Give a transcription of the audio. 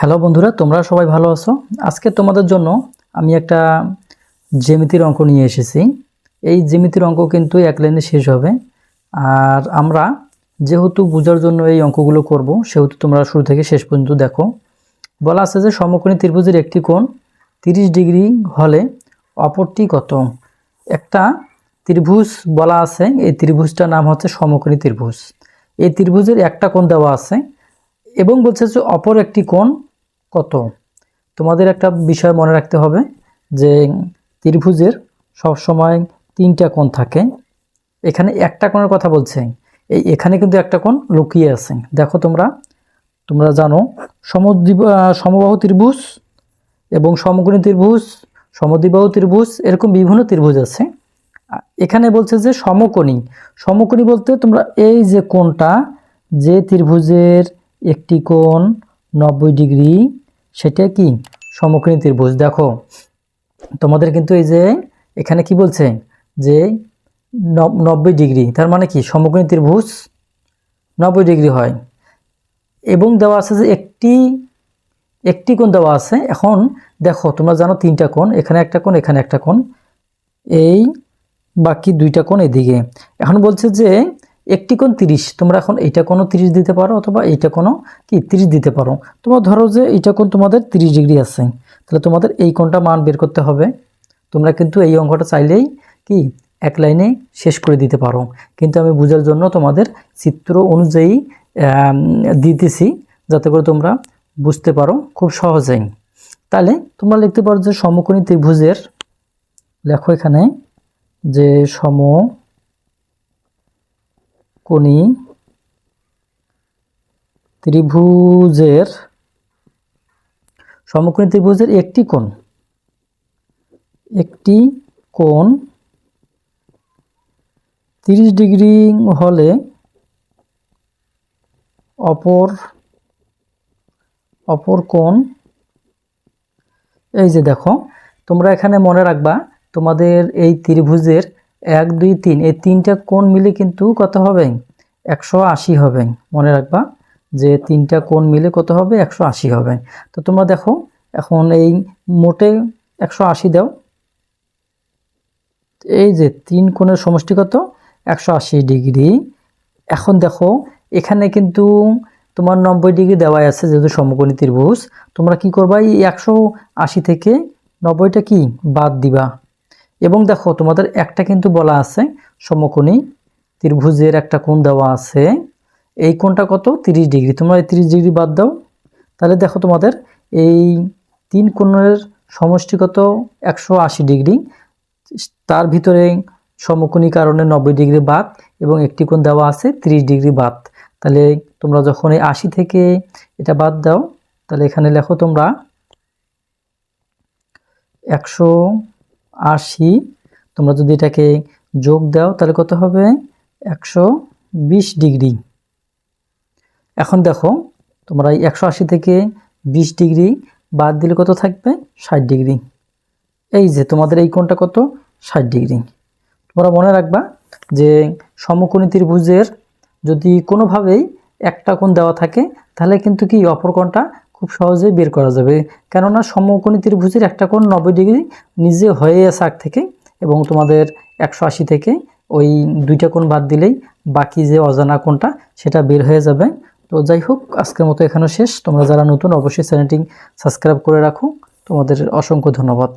Hello বন্ধুরা, তোমরা সবাই ভালো আছো? আজকে তোমাদের জন্য আমি একটা জ্যামিতির অঙ্ক নিয়ে এসেছি। এই জ্যামিতির অঙ্ক কিন্তু এক লাইনে শেষ হবে। আর আমরা যেহেতু বোঝার জন্য এই অঙ্কগুলো করব, সেহেতু তোমরা শুরু থেকে শেষ পর্যন্ত দেখো। বলা আছে যে সমকোণী ত্রিভুজের একটি কোণ তিরিশ ডিগ্রি হলে অপরটি কত? একটা ত্রিভুজ বলা আছে, এই ত্রিভুজটার নাম হচ্ছে সমকোণী ত্রিভুজ। এই ত্রিভুজের একটা কোণ দেওয়া আছে এবং বলছে যে অপর একটি কোণ কত? তোমাদের একটা বিষয় মনে রাখতে হবে যে ত্রিভুজের সবসময় তিনটা কোণ থাকে। এখানে একটা কোণের কথা বলছে। এই এখানে কিন্তু একটা কোণ লুকিয়ে আছে। দেখো তোমরা তোমরা জানো, সমদ্বি সমবাহু ত্রিভুজ এবং সমকোণী ত্রিভুজ, সমদ্বিবাহু ত্রিভুজ, এরকম বিভিন্ন ত্রিভুজ আছে। এখানে বলছে যে সমকোণী। সমকোণী বলতে তোমরা এই যে কোণটা, যে ত্রিভুজের একটি কোণ নব্বই ডিগ্রি সেটা কি? সমকোণী ত্রিভুজ দেখো। তোমাদের কিন্তু এই যে এখানে কি বলছে? যে নব- নব্বই ডিগ্রি, তার মানে কি? সমকোণী ত্রিভুজ নব্বই ডিগ্রি হয়। এবং দেওয়া আছে যে একটি একটি কোণ দেওয়া আছে। এখন দেখো, তোমরা জানো তিনটা কোণ, এখানে একটা কোণ, এখানে একটা কোণ। এই বাকি দুইটা কোণ এদিকে। এখন বলছে যে একটি কোণ তিরিশ। তোমরা এখন এইটা কোনো তিরিশ দিতে পারো অথবা এইটা কোনো কি তিরিশ দিতে পারো। তোমরা ধরো যে এইটা কোণ তোমাদের তিরিশ ডিগ্রি আছে। তাহলে তোমাদের এই কোণটা মান বের করতে হবে। তোমরা কিন্তু এই অঙ্কটা চাইলেই কি এক লাইনে শেষ করে দিতে পারো। কিন্তু আমি বোঝার জন্য তোমাদের চিত্র অনুযায়ী দিতেছি যাতে করে তোমরা বুঝতে পারো খুব সহজেই। তাহলে তোমরা লিখতে পারো যে সমকোণী ত্রিভুজের, লেখো এখানে, যে সমকোণী ত্রিভুজের সমকোণী ত্রিভুজের একটি কোণ। একটি কোণ তিরিশ ডিগ্রি হলে অপর অপর কোণ। এই যে দেখো, তোমরা এখানে মনে রাখবা, তোমাদের এই ত্রিভুজের এক, দুই, তিন, এই তিনটা কোণ মিলে কিন্তু কত হবে? একশো আশি হবে। মনে রাখবা যে তিনটা কোণ মিলে কত হবে? একশো আশি হবে। তো তোমরা দেখো, এখন এই মোটে একশো আশি দাও। এই যে তিন কোণের সমষ্টি কত? একশো আশি ডিগ্রি। এখন দেখো, এখানে কিন্তু তোমার নব্বই ডিগ্রি দেওয়াই আছে, যেহেতু সমকোণী ত্রিভুজ। তোমরা কি করবা? এই একশো আশি থেকে নব্বইটা কি বাদ দিবা। এবং দেখো, তোমাদের একটা কিন্তু বলা আছে, সমকোণী ত্রিভুজের একটা কোণ দেওয়া আছে। এই কোণটা কত? তিরিশ ডিগ্রি। তোমরা এই তিরিশ ডিগ্রি বাদ দাও। তাহলে দেখো তোমাদের এই তিন কোণের সমষ্টি কত? একশো আশি ডিগ্রি। তার ভিতরে সমকোণী কারণে নব্বই ডিগ্রি বাদ এবং একটি কোণ দেওয়া আছে তিরিশ ডিগ্রি বাদ। তাহলে তোমরা যখন এই আশি থেকে এটা বাদ দাও, তাহলে এখানে লেখো তোমরা একশো আশি। তোমরা যদি এটাকে যোগ দাও, তাহলে কত হবে? একশো বিশ ডিগ্রি। এখন দেখো, তোমরা এই একশো আশি থেকে বিশ ডিগ্রি বাদ দিলে কত থাকবে? ষাট ডিগ্রি। এই যে, তোমাদের এই কোণটা কত? ষাট ডিগ্রি। তোমরা মনে রাখবা যে সমকোণী ত্রিভুজের যদি কোনোভাবেই একটা কোণ দেওয়া থাকে, তাহলে কিন্তু কি, অপর কোণটা খুব সহজেই বের করা যাবে। কেননা সমকোণী ত্রিভুজের একটা কোণ নব্বই ডিগ্রি নিজে হয়ে আছে আগ থেকে এবং তোমাদের একশো আশি থেকে ওই দুইটা কোণ বাদ দিলেই বাকি যে অজানা কোণটা সেটা বের হয়ে যাবে। তো যাই হোক, আজকের মতো এখানে শেষ। তোমরা যারা নতুন, অবশ্যই চ্যানেলটি সাবস্ক্রাইব করে রাখো। তোমাদের অসংখ্য ধন্যবাদ।